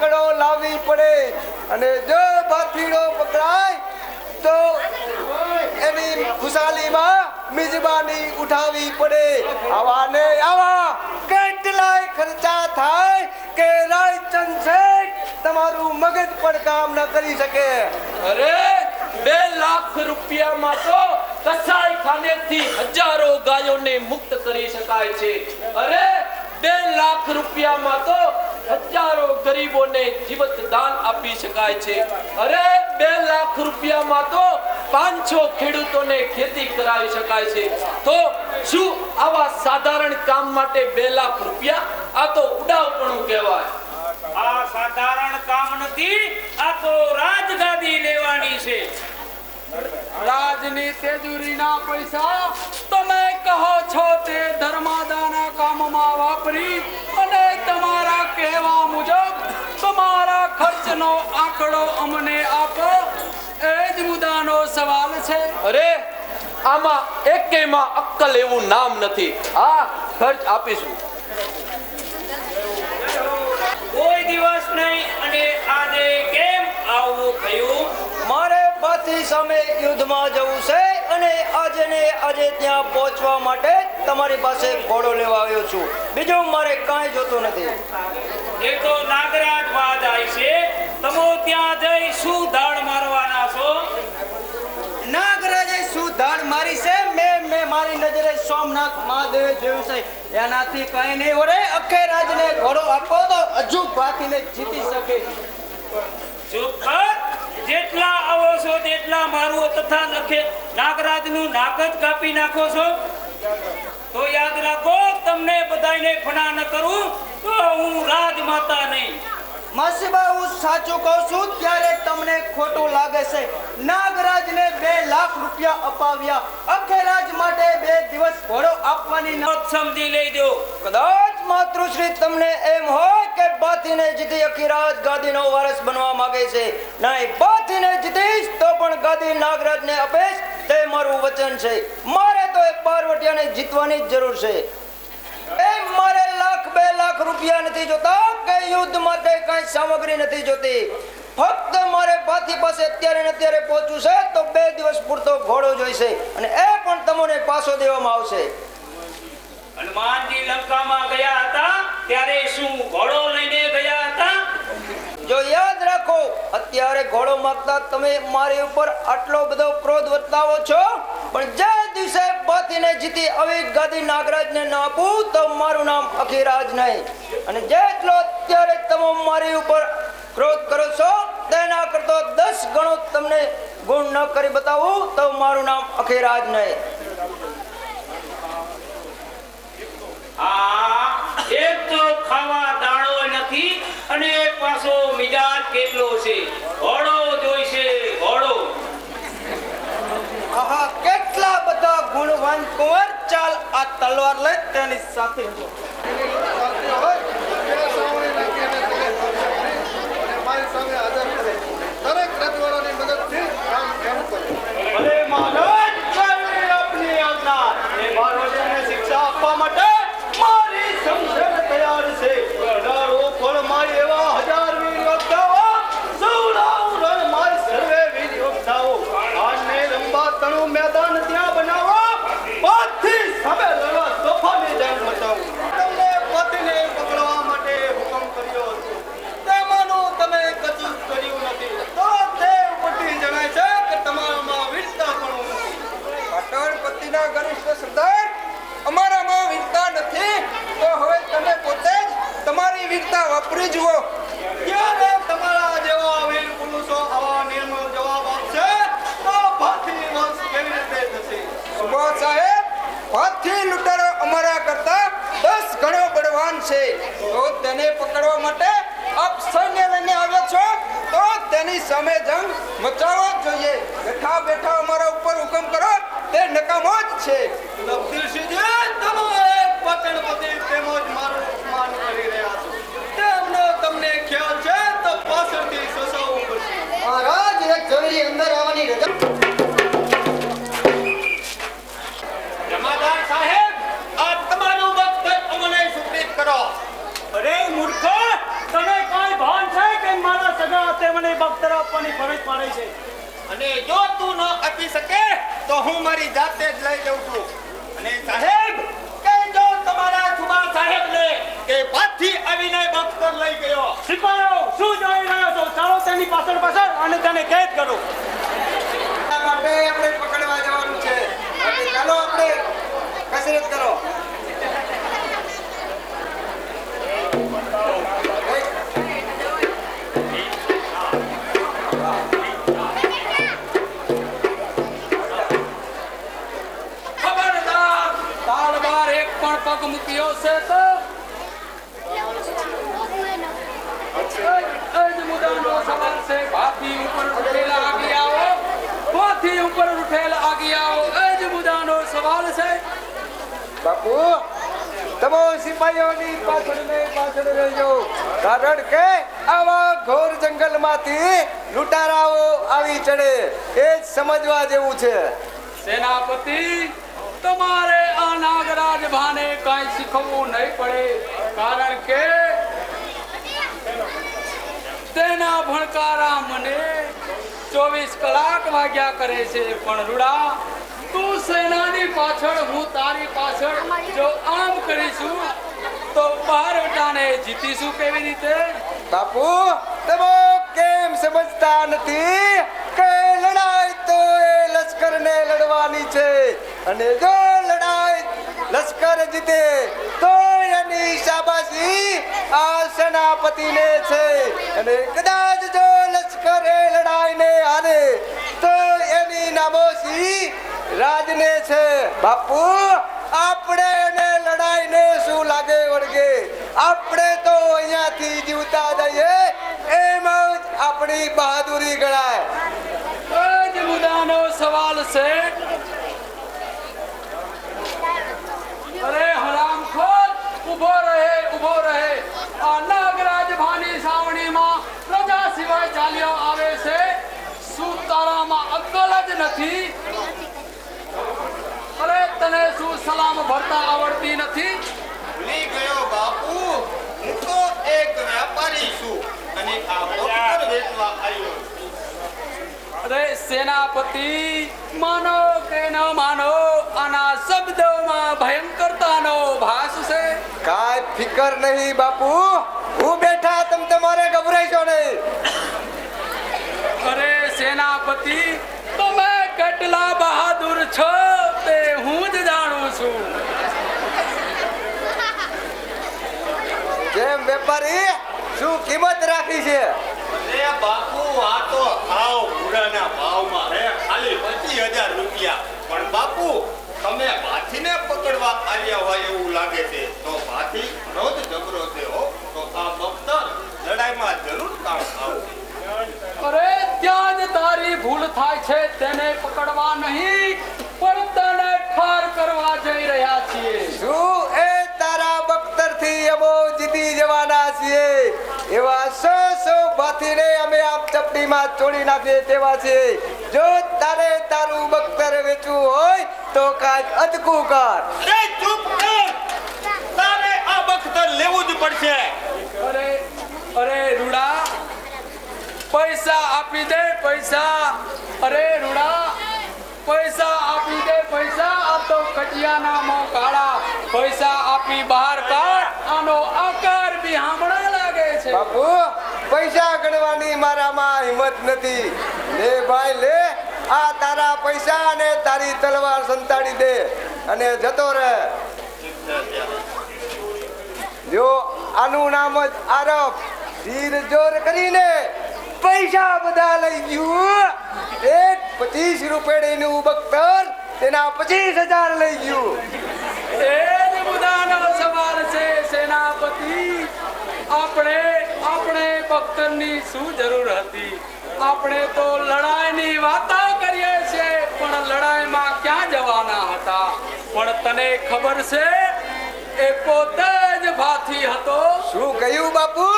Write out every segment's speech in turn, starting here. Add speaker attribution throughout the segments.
Speaker 1: લાકડો લાવવી પડે અને જો બાથીડો પકડાય, તો એની ખુશાલીમાં મિજબાની ઉઠાવી પડે. આવા ને આવા કેટલાય ખર્ચા થાય કે રાયચંદ શેઠ તમારું મગજ પણ કામ ન કરી શકે.
Speaker 2: અરે, બે લાખ રૂપિયામાં તો કસાઈ ખાનેથી હજારો ગાયોને મુક્ત કરી શકાય છે. અરે, બે લાખ રૂપિયામાં તો હજારો ગરીબોને જીવત દાન આપી શકાય છે. અરે બે લાખ રૂપિયામાં તો પાંચસો ખેડૂતોને ખેતી કરાવી શકાય છે. તો શું આવા સાધારણ કામ માટે બે લાખ રૂપિયા? આ તો ઉડાવપણું કહેવાય.
Speaker 3: આ સાધારણ કામ નથી આ તો રાજગાદી લેવાની છે.
Speaker 4: રાજની તેજુરીના પૈસા તમે ખર્ચનો આંકડો અમને આપો એ જ મુદ્દાનો સવાલ છે.
Speaker 2: અરે આમાં એકેયમાં અક્કલ એવું નામ નથી. આ ખર્ચ આપીશું.
Speaker 3: કોઈ દિવસ નહીં અને આજે કેમ આવું થયું?
Speaker 1: મારે બાથી સામે યુદ્ધમાં જવું છે અને આજે ને આજે ત્યાં પહોંચવા માટે તમારી પાસે ઘોડો લેવા આવ્યો છું. બીજું મારે કાંઈ જોતું નથી.
Speaker 3: એ તો નાગરાજ વાત આવી છે. તમે ત્યાં જઈ શું દાળ મારવાના છો?
Speaker 1: નાગરાજે શું ધાડ મારી છે? મેં મેં મારી નજરે સોમનાથ મહાદેવ જોયું છે. એનાથી કઈ નહીં ઓરે અખે રાજને ઘોડો આપો તો હજુ ભાતીને જીતી શકે.
Speaker 3: ચૂપ કર. જેટલા આવો છો તેટલા મારવો તથા નખે. નાગરાજનું નાક જ કાપી નાખો છો. તો યાદ રાખો તમને બધાયને ફના ન કરું તો હું રાજમાતા નહીં.
Speaker 1: માસીબા હું સાચું કહું છું ત્યારે તમને ખોટું લાગે છે. નાગરાજને બે લાખ રૂપિયા અપાવ્યા. અખેરાજ માટે બે દિવસ ઘોડો આપવાની ન
Speaker 3: સમજી લઈ દો.
Speaker 1: કદાચ માતૃશ્રી તમને એમ હોય કે બાથીને જીતી અખીરાજ ગાદીનો વારસ બનવા માંગે છે. નહીં બાથીને જીતીશ તો પણ ગાદી નાગરાજને આપીશ. તે મારું વચન છે. મારે તો એ પાર્વતીને જીતવાની જરૂર છે. એ મારે લાખ બે લાખ રૂપિયા નથી જોતા. કે યુદ્ધ માટે કઈ સામગ્રી નથી જોતી. ફક્ત મારે પાથી પાસે અત્યારે ને અત્યારે પહોંચવું છે, તો બે દિવસ પૂરતો ઘોડો જોઈશે અને એ પણ તમને પાછો દેવામાં આવશે.
Speaker 3: હનુમાનજી લંકામાં ગયા હતા, ત્યારે શું ઘોડો લઈને ગયા
Speaker 1: જો યાદ રાખો, અત્યારે ઘોડો માગતા તમે મારી ઉપર આટલો બધો ક્રોધ વર્તાવો છો? પણ જે દિવસે પાથીને જીતી આવી ગાદી નાગરાજને ના તો મારું નામ અખીરાજ નહીં. અને જેટલો અત્યારે તમે મારી ઉપર ક્રોધ કરો છો, તેના કરતો દસ ગણો તમને ગુણ ન કરી બતાવું, તો મારું નામ અખીરાજ નહીં.
Speaker 3: આ એક તો ખાવા દાણો નથી અને એક પાછો મિજાજ કેટલો છે? ઘોડો જોઈશે ઘોડો.
Speaker 1: આહા કેટલા બધા ગુણવાન કુંવર ચાલ આ તલવાર લઈ તેની સાથે અરે મહારાજ કઈ આપની આજ્ઞા એ બાળકોને શિક્ષા આપવા માટે મારી સમજણ તૈયાર છે હજારો ફળ મારી એવા હજાર વીર યોદ્ધાઓ સૌરાવ રણ મારી સર્વે વીર યોદ્ધાઓ આજને લંબા તણું મેદાન ત્યાં બનાવો પાથી સામે લડવા તોફાની જંગ મચાવો તમને પતિને પકડવા માટે હુકમ કર્યો હતો તેમાંનું તમે કશું કર્યું નથી તો તે ઉપરથી જણાય છે કે તમારામાં વીરતા પણ નથી પાટણ પતિના ગણેશ સરદાર અમારામાં વીરતા નથી તો હવે તમે પોતે જ તમારી વીરતા વાપરી જુઓ. ક્યારે તમારા જેવા વીર પુરુષો આવા નિર્મળ જવાબ આપશે? તો ભાથી વંશ કેવી રીતે થશે? સુભાષ સાહેબ ભાથી લૂંટારો અમારા કરતા દસ ગણો બળવાન છે. તો તેને પકડવા માટે આપ સૈન્ય લઈને આવ્યા છો? તો તેની સામે જંગ મચાવવો જોઈએ. બેઠા બેઠા અમારા ઉપર હુકમ કરો તે નકામો જ છે. તબદીલસિંહજી, તમે એક વચનપતિ તેમજ મારું
Speaker 3: મને બખ્તર આપવાની ફરજ પાડે છે.
Speaker 5: અને જો તું ન આપી શકે તો હું મારી જાતે જ લઈ જઉં છું. અને સાહેબ કહેજો તમારા સુબા સાહેબને કે પાછી આવીને બખ્તર લઈ ગયો.
Speaker 3: સિપાહીઓ શું જોઈ રહ્યો છો? ચાલો તેની પાછળ પાછળ અને તેને કેદ કરો.
Speaker 6: માટે આપણે પકડવા જવાનું છે. ચાલો આપણે કસરત કરો.
Speaker 4: છે તો એ જ મુદ્દાનો સવાલ છે ભાથી ઉપર ઉઠેલા આગી આવો ભાથી ઉપર ઉઠેલા આગી આવો એ જ મુદ્દાનો સવાલ છે
Speaker 6: બાપુ તમે સિપાહીઓની પાછળ ને પાછળ રહેજો કારણ કે આવા ઘોર જંગલમાંથી લૂંટારાઓ આવી ચડે એ જ સમજવા જેવું છે
Speaker 4: સેનાપતિ તમારે આ નાગરાજ ભાને કઈ શીખવવું નહીં પડે, કારણ કે તેના ભણકારા મને ચોવીસ કલાક વાગ્યા કરે છે. પણ રૂડા, તું સેનાની પાછળ, હું તારી પાછળ જો આમ કરીશું, તો બહારવટાને જીતીશું કેવી રીતે?
Speaker 6: બાપુ, તમે કેમ સમજતા નથી કે લડાઈ તો એ લશ્કરને લડવાની છે. અને જો લડાઈ. લશ્કર જીતે તો એની શાબાશી આ સેનાપતિને છે. અને કદાચ જો લશ્કર લડાઈ લડાઈને હારે, તો એની નામોશી રાજને છે. બાપુ, આપણે એને લડાઈને શું લાગે વળગે? આપણે તો અહીંયાથી જીવતા જઈએ, એમાં જ આપણી બહાદુરી ગણાય.
Speaker 4: જ સવાલ છે અરે ઊભો રહે ઊભો રહે. આ નાગરાજ ભાની સાવણીમાં પ્રજા સિવાય ચાલ્યો આવે છે. શું તારામાં અક્કલ જ નથી. અરે તને શું સલામ ભરતા આવડતી નથી?
Speaker 5: ભૂલી ગયો બાપુ. હું તો એક વેપારી છું અને આ વેચવા આવ્યો છું.
Speaker 4: અરે સેનાપતિ માનો કે ન માનો આના શબ્દોમાં ભયંકરતાનો ભાસ છે.
Speaker 6: કાય ફિકર નહીં બાપુ. હું બેઠા તમ તમારે ગભરાઈશો નહીં.
Speaker 4: અરે સેનાપતિ તમે કેટલા બહાદુર છો તે હું જ જાણું છું.
Speaker 6: કેમ વેપારી શું કિંમત રાખી છે?
Speaker 5: અરે બાપુ આ તો બાપુ, તમે ભાથીને પકડવા આવ્યા હોય એવું લાગે છે. તો ભાથી ઘણો જ જબરો હો. તો આ બખ્તર લડાઈમાં જરૂર કામ આવશે
Speaker 4: અરે, ત્યાં જ તારી ભૂલ થાય છે, તેને પકડવા નહીં.
Speaker 6: આપ છોડી નાખીએ તેવા છે. જો તારે તારું બખ્તર વેચવું હોય તો કાંઈક અદકું કર.
Speaker 5: અરે ચૂપ કર. તારે આ બખ્તર લેવું જ પડશે.
Speaker 4: અરે અરે રૂડા પૈસા આપી દે પૈસા. અરે રૂડા પૈસા આપી દે પૈસા. આ તો કટિયાના મો કાળા. પૈસા આપી બહાર કાઢ. આનો આકાર બી હામણા લાગે છે.
Speaker 6: બાપુ પૈસા ગણવાની મારામાં હિંમત નથી. લે ભાઈ, લે. આ તારા પૈસા અને તારી તલવાર સંતાડી દે અને જતો રહે. જો આનું નામ જ આરબ. ધીર જોર કરીને પૈસા બધા લઈ ગયું. એક પચીસ રૂપિયાનું બખ્તર તેના પચીસ હજાર લઈ ગયું.
Speaker 4: એ જ સવાલ છે, સેનાપતિ. આપણે આપણે ભક્તનની શું જરૂર હતી? આપણે તો લડાઈની વાતો કરીએ છીએ પણ લડાઈમાં ક્યાં જવાના હતા? પણ તને ખબર છે એ પોતે જ ભાથી હતો.
Speaker 6: શું કહ્યું બાપુ?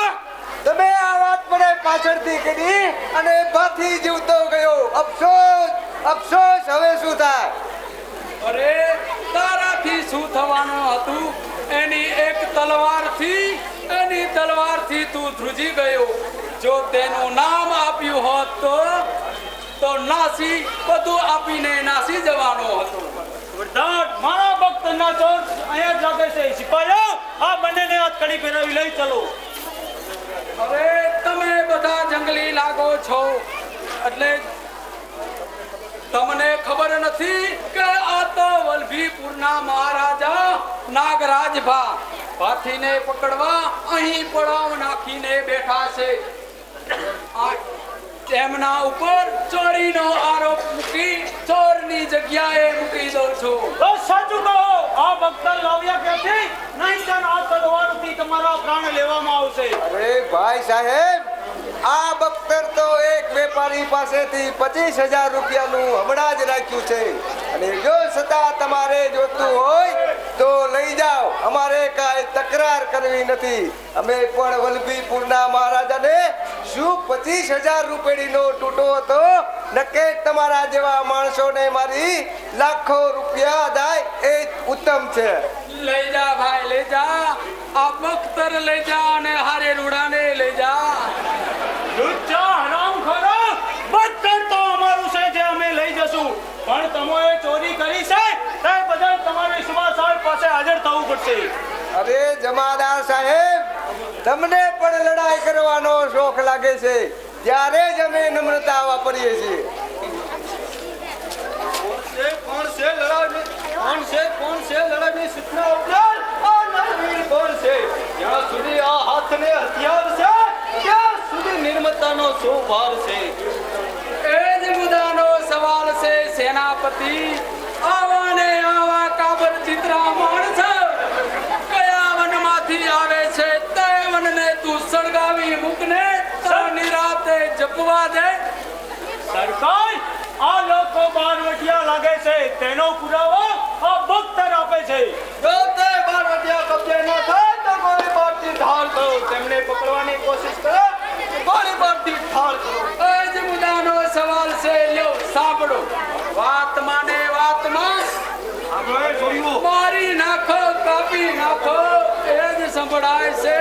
Speaker 6: તમે આ વાત મને પાછળથી કરી અને ભાથી જીવતો ગયો. અફસોસ અફસોસ હવે શું થાય?
Speaker 4: અરે તારાથી શું થવાનું હતું? એની એક તલવારથી એની તલવારથી તું ધ્રુજી ગયો. જો તેનું નામ આપ્યું હોત તો તો નાસી, બધું આપીને નાસી જવાનો હતો. તમે બધા જંગલી લાગો છો. એટલે તમને ખબર નથી કે આ તો મહારાજા નાગરાજભા હાથીને પકડવા અહીં પડાવ નાખીને બેઠા છે. આ તેમના ઉપર ચોરીનો આરોપ મૂકી ચોરની જગ્યાએ મૂકી દઉં છું.
Speaker 1: તો સાચું કહો આ ભક્ત લાવ્યા ક્યાંથી? નહીં તો આ તલવારથી તમારા પ્રાણ લેવામાં આવશે.
Speaker 6: અરે ભાઈ સાહેબ આ બખ્તર તો એક વેપારી પાસેથી પચીસ હજાર રૂપિયાનું હમણાં જ રાખ્યું છે. અને જો છતાં તમારે જોતું હોય તો લઈ જાઓ. અમારે કાંઈ તકરાર કરવી નથી. અમે પણ વલભીપુરના મહારાજાને શું પચીસ હજાર રૂપિયાનો તૂટો હતો? નકે તમારા જેવા માણસોને મારી લાખો રૂપિયા દાય એ ઉત્તમ છે.
Speaker 4: લઈ જા ભાઈ, લઈ જા. આ બખ્તર લઈ જા અને હારે રૂડાને લઈ જા.
Speaker 1: લુચ્ચા હરામખોરો બધું તો અમારું છે જે અમે લઈ જશું. પણ તમારે ચોરી કરી છે? તે બદલ તમારે સુભાષ સાહેબ પાસે હાજર થવું પડશે.
Speaker 6: અરે જમાદાર સાહેબ તમને પણ લડાઈ કરવાનો શોખ લાગે છે. ત્યારે જ અમે નમ્રતા વાપરીએ છીએ.
Speaker 7: કોણ છે કોણ છે કોણ છે કોણ છે લડાવની સૂચના ઉપરાંત આ નરવીર કોણ છે? જ્યાં સુધી આ હાથને હથિયાર છે ત્યાં સુધી નિર્મતાનો શું ભાર છે.
Speaker 4: એ જ મુદ્દાનો સવાલ છે સેનાપતિ. આવા ને આવા કાબર ચિત્રા માણસ કયા વનમાંથી આવે છે તે વનને તું સળગાવી મૂકને તો નિરાતે જપવા દે.
Speaker 1: સરકાર આ લોકો બારવટિયા લાગે છે. તેનો પુરાવો આ ભક્તર આપે છે.
Speaker 7: જો તે બારવટિયા કબજે ન થાય તો તેમને પકડવાની કોશિશ કરો. કે પરથી ઠાર કરો
Speaker 4: એ જ મુદ્દાનો સવાલ છે લ્યો સાંભળો. વાત માને વાતમાં
Speaker 1: આપણે જોયું.
Speaker 4: મારી નાખો કાપી નાખો એ જ સંભળાય છે.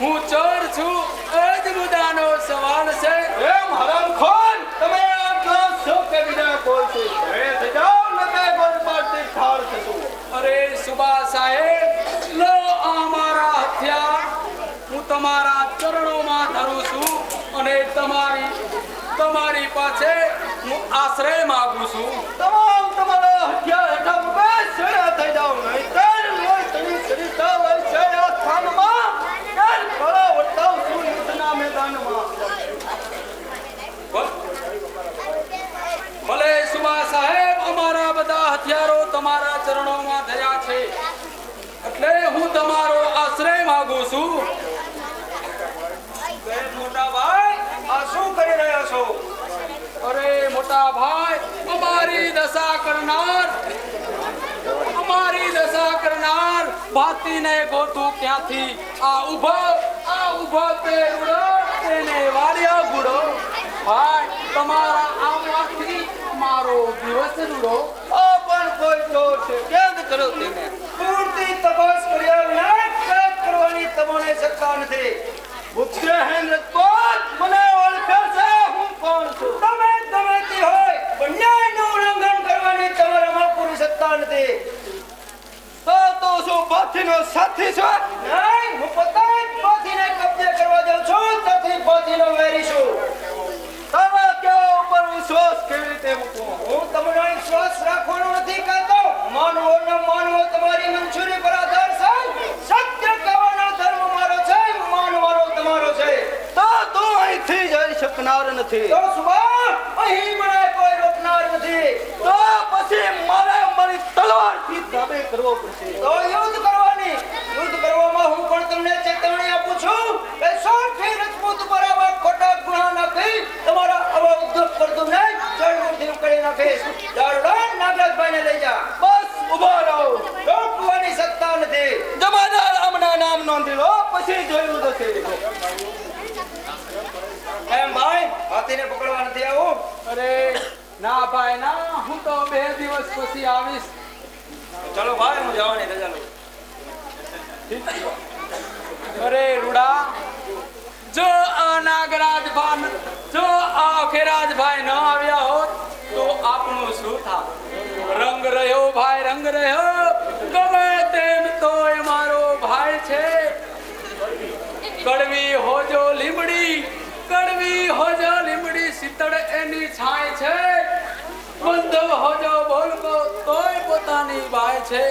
Speaker 4: હું ચોર છું એ જ મુદ્દાનો સવાલ છે.
Speaker 7: એમ હરામખોર તમે આટલા શું કે બીજા કોઈ છે? હવે થઈ જાઓ ને તે ગોળીબારથી ઠાર થશો
Speaker 4: અરે સુબા સાહેબ લો અમારા હથિયાર. હું તમારા ચરણોમાં ધરું છું અને તમારી તમારી પાસે હું આશ્રય માંગુ છું.
Speaker 7: તમામ તમારા હથિયાર હેઠા મૂકે છેડા થઈ જાવ નહીં? તેર લોય તણી સરિતા હોય છે આ સ્થાનમાં? કાલ ખરા વટાવ છું યુદ્ધના મેદાનમાં.
Speaker 4: ભલે સુમા સાહેબ અમારા બધા હથિયારો તમારા ચરણોમાં ધર્યા છે. એટલે હું તમારો આશ્રય માંગુ છું
Speaker 1: બે મોટા ભાઈ આ શું કરી રહ્યા છો.
Speaker 4: અરે મોટા ભાઈ અમારી દશા કરનાર અમારી દશા કરનાર ભાતીને ગોતું ક્યાંથી? આ ઊભો આ ઊભો તે રૂડો તેને વાળ્યો ગુડો ભાઈ તમારા આવવાથી મારો દિવસ રૂડો.
Speaker 7: ઓ પણ કોઈ ચોર છે. કેદ કરો તેને?
Speaker 1: પૂરતી તપાસ કર્યા વિના કરવાની તમને સત્તા નથી.
Speaker 7: બુદ્ધિ હેન્દ્ર રજપૂત મને કોણ છું?
Speaker 1: તમે તમે તે હોય. બંનેનું ઉલ્લંઘન કરવાની તમારામાં પૂરી સત્તા નથી.
Speaker 7: તો તો શું પાથીનો સાથી છો?
Speaker 1: નહીં, હું પોતે જ પાથીને કબજે કરવા જાઉં છું તેથી પાથીનો વેરી છું.
Speaker 7: તમે કેવો ઉપર વિશ્વાસ કેવી રીતે મૂકવો?
Speaker 1: હું તમને વિશ્વાસ રાખવાનો નથી કહેતો. માનવો ન માનવો તમારી મંજૂરી પર આધાર છે સત્ય કહેવાનો ધર્મ મારો છે માનવાનો તમારો છે
Speaker 7: તો તું અહીંથી જઈ શકનાર નથી.
Speaker 1: તો સુભાન અહીં મને કોઈ રોકનાર નથી.
Speaker 7: તો પછી મારે મારી તલવારથી દાબે કરવો પડશે.
Speaker 1: તો યુદ્ધ કરવાની. યુદ્ધ કરવામાં હું પણ તમને ચેતવણી આપું છું કે સૌથી રજપૂત પર આવા ખોટા ગુના નાખી તમારા આવા ઉદ્યોગ કરતું નહીં જળમૂળથી કરી નાખીશ. દારૂડો નાગરાજભાઈને લઈ જા
Speaker 7: બસ ઊભા રહો
Speaker 1: રોકવાની સત્તા નથી
Speaker 7: જમાદાર હમણાં નામ નોંધી લો પછી જોયું જશે
Speaker 1: એમ ભાઈ હાથીને પકડવા નથી આવું
Speaker 4: અરે ના ભાઈ ના હું તો બે દિવસ પછી આવીશ
Speaker 1: ચલો ભાઈ હું જવાની રજા લઉં
Speaker 4: અરે રૂડા જો આ નાગરાજ ભાન જો આ અખેરાજભાઈ ન આવ્યા હોત તો આપણું શું થાત રંગ રહ્યો ભાઈ, રંગ રહ્યો. ગમે તેમ તો એ મારો ભાઈ છે. કડવી હોજો લીમડી, કડવી હોજો લીમડી શીતળ એની છાય છે. બંધ હોજો બોલકો તોય પોતાની ભાઈ છે.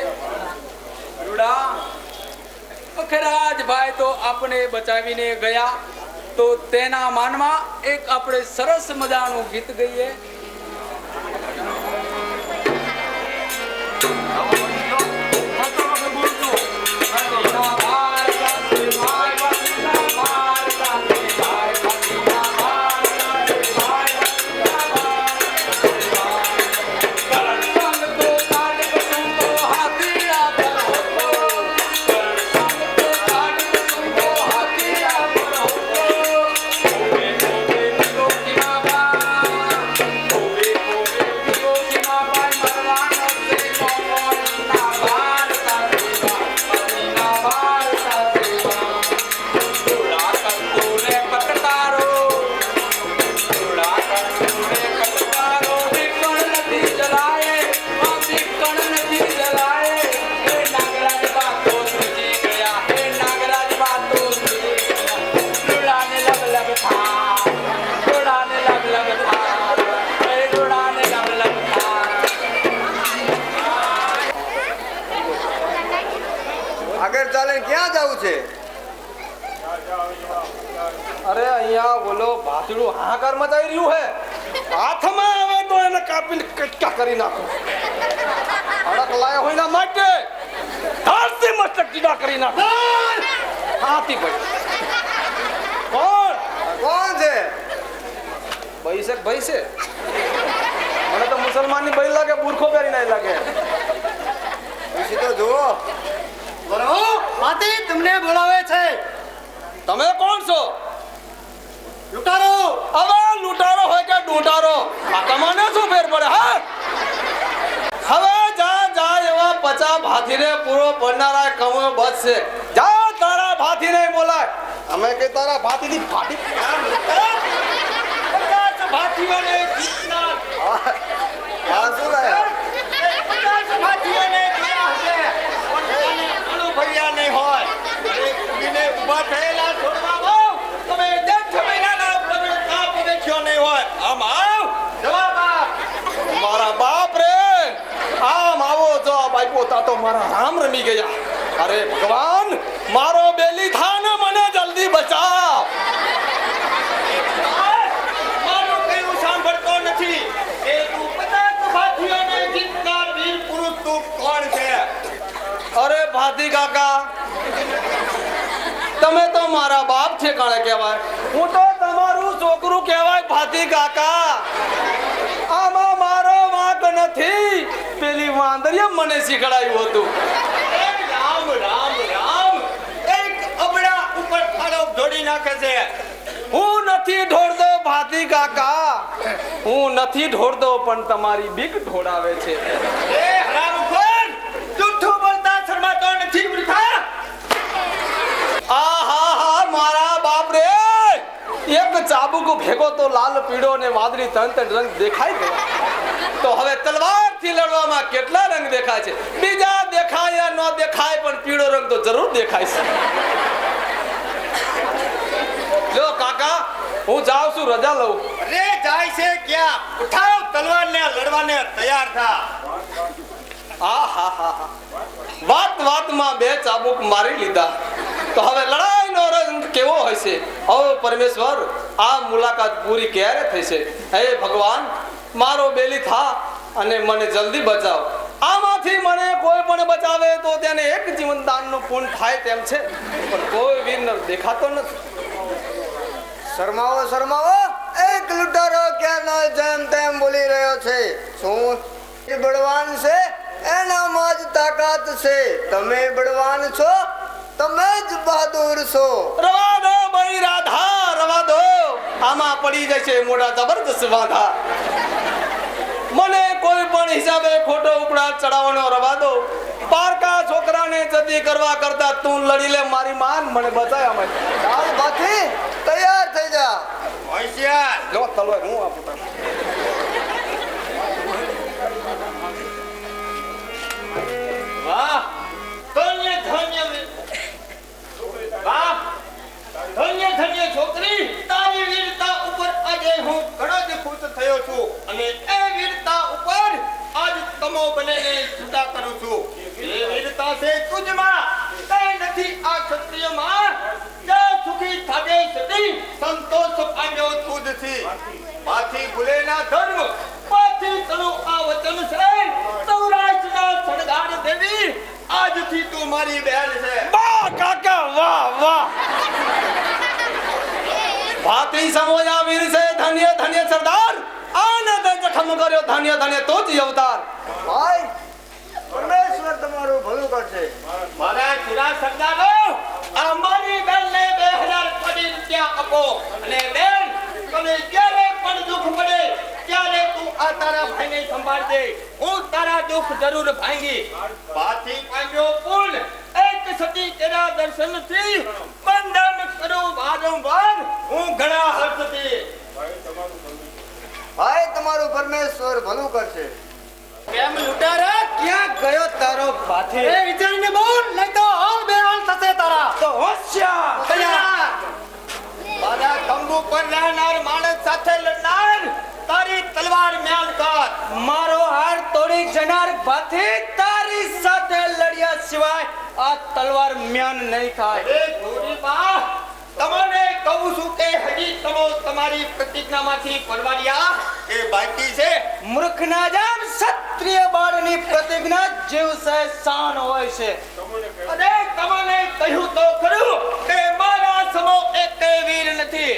Speaker 4: રૂડા અખરાજભાઈ તો આપણે બચાવીને ગયા. તો તેના માનમાં એક આપણે સરસ મજાનું ગીત ગઈએ.
Speaker 8: છે. અરે અહીંયા બોલો ભાતડું હાહાકાર મચાવી રહ્યું હે. હાથમાં આવે તો એને કાપીને કટકા કરી નાખો. અડક લાયા હોય ના માટે. ધારથી મસ્તક ટીડા કરી નાખો. હાથી ભાઈ. કોણ? કોણ છે? ભાઈ છે ભાઈ છે. મને તો મુસલમાનની ભાઈ લાગે બુરખો પહેરી નહીં લાગે. તો જુઓ.
Speaker 5: માતી તમને બોલાવે છે.
Speaker 8: તમે કોણ છો?
Speaker 5: લૂંટારો.
Speaker 8: હવે લૂંટારો હોય કે ડૂંટારો? આ તમને શું ફેર પડે હા? હવે જા જા એવા પચા ભાથીને પૂરો પડનારા કમો છે. જા તારા ભાથીને બોલાય. અમે કે તારા ભાથીની ફાટી
Speaker 5: પચાસ ભાતીઓને જીતનાર
Speaker 8: આ શું રહ્યા
Speaker 5: પચાસ ભાતીઓને જોયા હશે પણ તેને અનુભવ્યા નહીં હોય એક ઉભીને ઊભા થયેલા છોડવા તમે દસ મહિનાના તમે તાપ દેખ્યો નહીં હોય. આમ આવ, જવાબ
Speaker 8: મારા બાપ રે. આમ આવો જો બાઈકો તા તો મારા રામ રમી ગયા. અરે ભગવાન, મારો બેલી થા ને મને જલ્દી બચાવ.
Speaker 5: મારું કયું સાંભળતો નથી. એ તું પચાસ સાથીઓને જીતનાર વીર પુરુષ તું કોણ છે?
Speaker 8: અરે ભાતી કાકા તમે તો મારા બાપ ઠેકાણે કહેવાય. હું તો તમારું છોકરું કહેવાય ભાતી કાકા. આમાં મારો વાંક નથી. પેલી વાંદરીએ મને શીખડાયું હતું.
Speaker 5: રામ રામ રામ. એક અબડા ઉપર ફાળો જોડી નાખે છે.
Speaker 8: હું નથી ઢોળતો ભાતી કાકા. હું નથી ઢોળતો પણ તમારી બીક ઢોળાવે છે. ચાબુક ભેગો તો લાલ પીળો અને વાદળી ત્રણ ત્રણ રંગ દેખાય ગયા. તો હવે તલવારથી લડવામાં કેટલા રંગ દેખાય છે? બીજા દેખાય યા ન દેખાય પણ પીળો રંગ તો જરૂર દેખાય છે. જો કાકા હું જાઉં છું રજા લઉં.
Speaker 5: રે જાય છે ક્યાં? ઉઠાવ લડવા લડવાને તૈયાર થા.
Speaker 8: આ હા વાત વાતમાં બે ચાબુક મારી લીધા. તો હવે લડાઈનો રંગ કેવો હશે? હવે પરમેશ્વર. આ મુલાકાત પૂરી ક્યારે થશે હે ભગવાન, મારો બેલી થા અને મને જલ્દી બચાવ. આમાંથી મને કોઈ પણ બચાવે તો તેને એક જીવનદાનનું પૂર્ણ થાય તેમ છે. પણ કોઈ વીર દેખાતો નથી.
Speaker 9: શરમાવો શરમાવો. એક લૂંટારો ન જેમ તેમ બોલી રહ્યો છે. શું? એ બળવાન છે? એનામાં જ તાકાત છે. તમે બળવાન છો? તમે જ બહાદુર છો.
Speaker 8: રવા દો ભાઈ રાધા રવા દો. આમાં પડી જશે મોટા જબરદસ્ત વાંધા મને કોઈ પણ હિસાબે ખોટો ઉપડા ચડાવવાનો રવા દો. પારકા છોકરાને જતી કરવા કરતા તું લડી લે મારી માન મને બચાય અમે
Speaker 9: ચાલ બાકી તૈયાર થઈ જા.
Speaker 5: હોશિયાર.
Speaker 8: લો તલવાર હું આપું તને.
Speaker 5: અને બેન તને જ્યારે પણ દુઃખ પડે ત્યારે તું આ તારા ભાઈને સંભાળજે. હું તારા દુઃખ જરૂર ભાંગી. પાછી પાંજો પૂર્ણ એક સતી તેરા દર્શનથી બંધન કરું વારંવાર. હું ઘણા હર્ષથી
Speaker 9: ભાઈ તમારું પરમેશ્વર ભલું કરશે.
Speaker 5: કેમ લૂંટારા? ક્યાં ગયો તારો ભાથી? એ વિચારીને બોલ નહીં તો હાલ બેહાલ થશે તારા. તો હોશિયાર. મારા તંબુ પર રહેનાર માણસ સાથે લડનાર તારી તલવાર કર
Speaker 1: મારો હાર તોડી જનાર ભાથી તારી સાથે લડ્યા સિવાય આ તલવાર મ્યાન નહીં થાય.
Speaker 5: એ ભૂરી બા તમને કહું છું કે હજી તમો તમારી પ્રતિજ્ઞામાંથી પરવાડિયા એ બાકી છે.
Speaker 1: મૂર્ખના જામ ક્ષત્રિય બાળની પ્રતિજ્ઞા જીવશે શાન હોય છે.
Speaker 5: અને તમને કહ્યું તો ખરું કે મારા સમો એક વીર નથી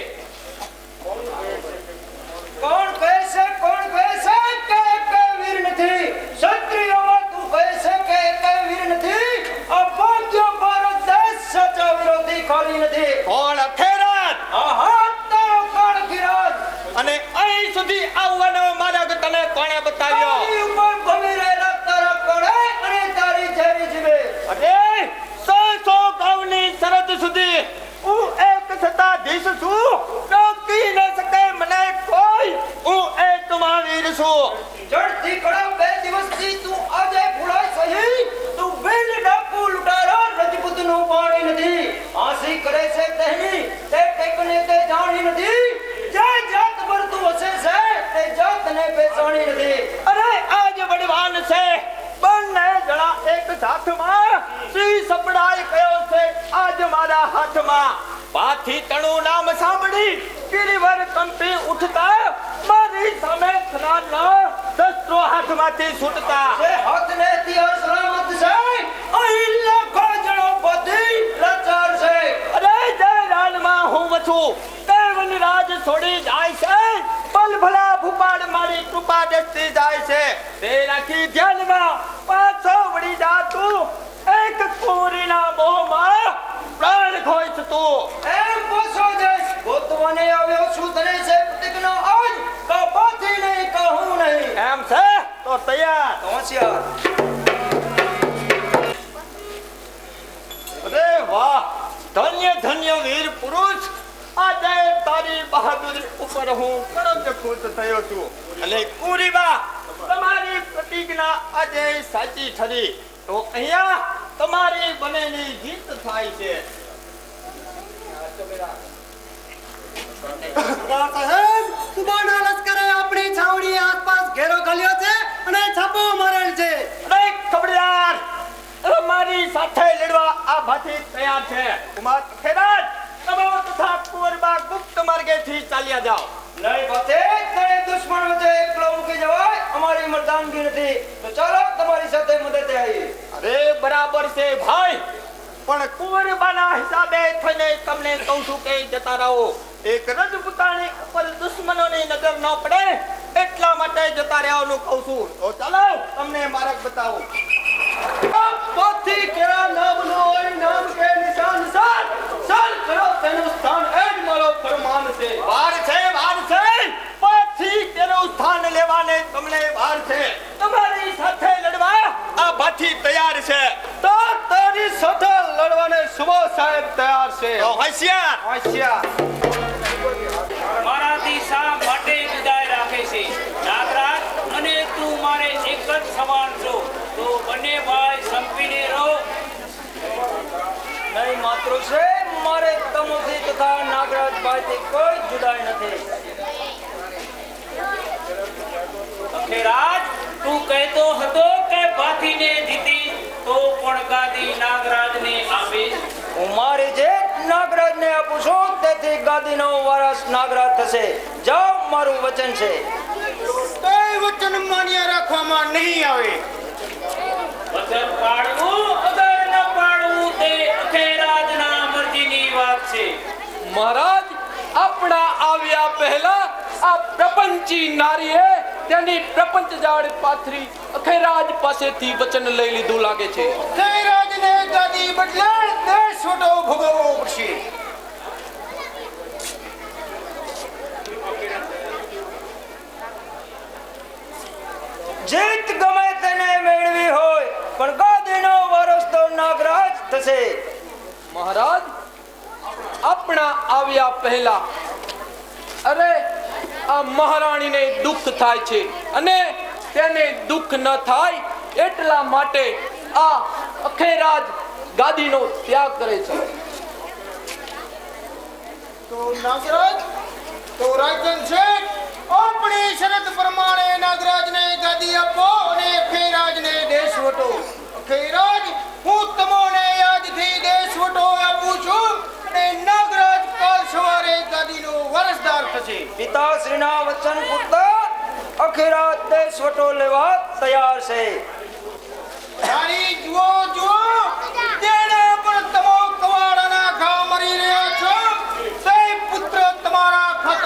Speaker 1: કોણ કહે છે કોણ કહે છે કે એકેય વીર નથી ક્ષત્રિયોમાં તું કહે છે કે એકેય વીર નથી આ ભાગ્ય ભારત દેશ સાચા વિરોધી ખાલી નથી
Speaker 5: કોણ અથેરાત
Speaker 1: આહા તારો કોણ ગિરાજ
Speaker 5: અને અહીં સુધી આવવાનો માર્ગ તને કોણે બતાવ્યો
Speaker 1: તારી ઉપર ભમી રહેલા તારા કોણે અને તારી ઝેરી જીવે
Speaker 5: અરે સો સો ગાઉની સરહદ સુધી હું એક છું રોકી ન શકે મને કોઈ. હું એ તમારી છું.
Speaker 1: જડથી કડા બે દિવસથી તું આજે ભૂલાય સહી. તું બિલ ડાકુ લૂટારો રજપૂતનું પાણી નથી. આસી કરે છે તેની તે ટેકને તે જાણી નથી. જે જાત પર તું વસે છે તે જાતને બેસાણી નથી.
Speaker 5: અરે આજ વડવાન છે. બંને જણા એક સાથમાં શ્રી સપડાઈ કયો છે આજ મારા હાથમાં. પાથી તણું નામ સાંભળી ગિરિવર કંપી ઉઠતા મારી સામે થનારના શસ્ત્રો હાથમાંથી છૂટતા.
Speaker 1: એ હાથને તિયાર સલામત છે. અહીં લાખો જણો બધી લાચાર છે.
Speaker 5: અરે જય રાનમાં હું વછું. દેવન રાજ છોડી જાય છે. પલભલા ભૂપાડ મારી કૃપા દેતી જાય છે. તે રાખી ધ્યાનમાં પાછો વળી જા તું એક કુરીના મોહમાં પ્રાણ ખોઈશ તો.
Speaker 1: એમ પૂછો દેશ ગોતવાને આવ્યો છું તને છે પ્રતિજ્ઞા આજ કપાથી નહીં કહું નહીં.
Speaker 5: એમ છે? તો તૈયાર.
Speaker 1: હોશિયાર
Speaker 5: અરે વાહ ધન્ય ધન્ય વીર પુરુષ. આજે તારી બહાદુરી ઉપર હું પરમ ખુશ થયો છું. અને કુરીબા તમારી પ્રતિજ્ઞા આજે સાચી ઠરી. તો અહીંયા તમારી બનેની જીત થાય છે.
Speaker 1: સાહેબ સુબાના લશ્કરે આપણી છાવણી આસપાસ ઘેરો ઘાલ્યો છે અને છાપો મારેલ છે.
Speaker 5: અરે ખબરદાર અમારી સાથે લડવા આ ભાથી તૈયાર છે. કુમાર ખેરાજ તથા કુંવરબા ગુપ્ત માર્ગેથી ચાલ્યા જાઓ.
Speaker 1: નહીં પતે તને દુશ્મન વચ્ચે એકલો મૂકી જવાય. અમારી મર્દાનગી નથી. તો ચાલો, તમારી સાથે મદદ આવીએ.
Speaker 5: અરે, બરાબર છે, ભાઈ. પણ કુંવરબાના હિસાબે થઈને તમને કહું છું કે જતા રહો એક રજપૂતાણી ઉપર દુશ્મનોની નજર ન પડે. એટલા માટે જતા રહેવાનું કહું છું. તો ચાલો, તમને માર્ગ બતાવો.
Speaker 1: પોથી કેરા નામનો હોય નામ કે નિશાન સાર સાર કરો તેનું સ્થાન એ જ મારો ફરમાન છે
Speaker 5: વાર છે વાર છે પાછી તેનું સ્થાન લેવાને તમને વાર છે તમારી સાથે લડવા આ ભાથી તૈયાર છે
Speaker 7: હોશિયાર. હોશિયાર.
Speaker 3: મારાથી શા માટે વિદાય રાખે છે. નાગરાજ અને તું મારે એક જ સમાન છો. તો બંને ભાઈ સંપીને રહો.
Speaker 1: નહીં માત્ર છે મારે તમોથી તથા નાગરાજ ભાઈથી કોઈ જુદાઈ નથી.
Speaker 3: અખેરાજ તું કહેતો હતો કે ભાથીને જીતી તો પણ ગાદી નાગરાજને આપીશ
Speaker 1: હું મારી જેત નાગરાજને આપું છું. તેથી ગાદીનો વારસ નાગરાજ થશે. જાઓ મારું વચન છે.
Speaker 7: વચન માન્યા રાખવામાં નહીં આવે.
Speaker 3: વચન પાડવું અગર ન પાડવું તે અખેરાજના મરજીની વાત છે.
Speaker 2: મહારાજ આપણા આવ્યા પહેલા આ પ્રપંચી નારીએ તેની પ્રપંચ જાળ પાથરી અખેરાજ પાસેથી વચન લઈ લીધું લાગે છે.
Speaker 7: જયરાજને ગાદી બદલે છોટો ભોગવવો પડશે
Speaker 1: જીત ગમે તેને મેળવી હોય પણ ગાદીનો વારસ તો નાગરાજ થશે।
Speaker 2: મહારાજ, આપણા આવ્યા પહેલા, અરે, આ મહારાણીને દુઃખ થાય છે અને તેને દુઃખ ન થાય એટલા માટે આ અખેરાજ ગાદીનો ત્યાગ કરે છે.
Speaker 7: તો નાગરાજ તો રાજન છે આપણી શરત પ્રમાણે નાગરાજને ગાદી આપો અને ખેરાજને દેશ વટો. ખેરાજ હું તમને આજથી દેશ વટો આપું છું અને નાગરાજ કાલ સવારે ગાદીનો વારસદાર થશે.
Speaker 1: પિતાશ્રીના વચન પુત્ર અખેરાજ દેશ વટો લેવા તૈયાર છે.
Speaker 7: રાણી જુઓ જુઓ.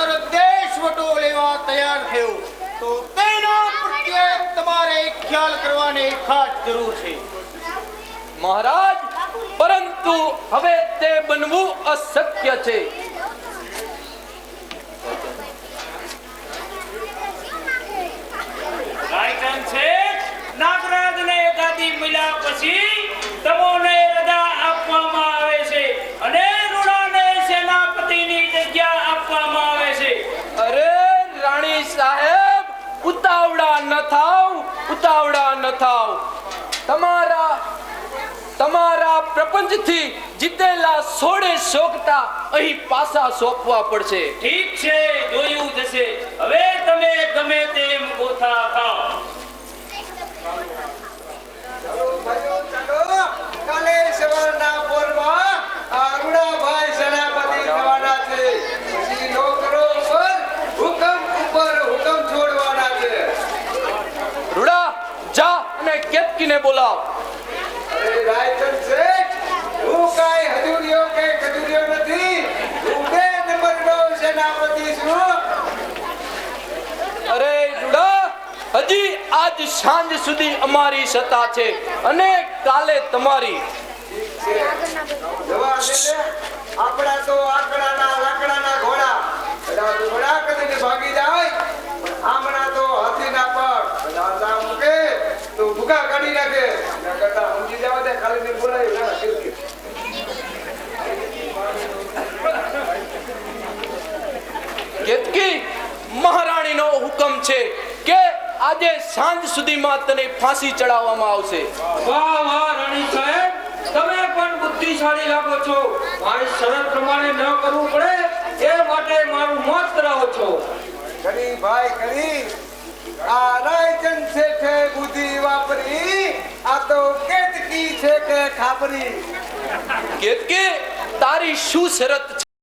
Speaker 7: ખાતર દેશ વટો લેવા તૈયાર થયો. તો તેના પ્રત્યે તમારે ખ્યાલ કરવાની ખાસ જરૂર છે.
Speaker 2: મહારાજ પરંતુ હવે તે બનવું અશક્ય છે.
Speaker 3: રાયચંદ છે નાગરાજને ગાદી મળ્યા પછી
Speaker 2: થાવ. તમારા તમારા પ્રપંચથી જીતેલા સોળે શોકતા અહીં પાસા સોંપવા પડશે.
Speaker 3: ઠીક છે જોયું જશે. હવે તમે ગમે તેમ ગોથા ખાઓ.
Speaker 6: ભાઈઓ કાલે સવારના પોરમાં અરુણાભાઈ સેનાપતિ થવાના છે પછી નોકરો ઉપર હુકમ ઉપર હુકમ છોડવાના છે
Speaker 2: રૂડા જા અને બોલાવ.
Speaker 6: અરે રાયચંદ શેઠ હું કાંઈ હજુરીઓ કે ખજૂરીઓ નથી. હું બે નંબરનો સેનાપતિ છું.
Speaker 2: અરે રૂડા હજી આજ સાંજ સુધી અમારી સત્તા છે અને કાલે તમારી.
Speaker 6: આપણા તો આકડાના લાકડાના ઘોડા. ઘોડા કદી ભાગી જાય. આમણા તો હાથીના પગ. મૂકે તો ભૂકા કાઢી નાખે એના કરતા સમજી જવા દે ખાલી દિન બોલાવી ના કિરકિર.
Speaker 2: કેતકી મહારાણીનો હુકમ છે કે આજે સાંજ સુધીમાં તને ફાંસી ચડાવવામાં આવશે.
Speaker 10: વાહ વાહ રાણી સાહેબ તમે પણ બુદ્ધિશાળી લાગો છો. મારી શરત પ્રમાણે ન કરવું પડે એ માટે મારું મોત રહો છો.
Speaker 6: કરી ભાઈ કરી આ રાયચંદ શેઠે બુદ્ધિ વાપરી આ તો કેતકી છે કે ખાપરી.
Speaker 2: કેતકી તારી શું શરત છે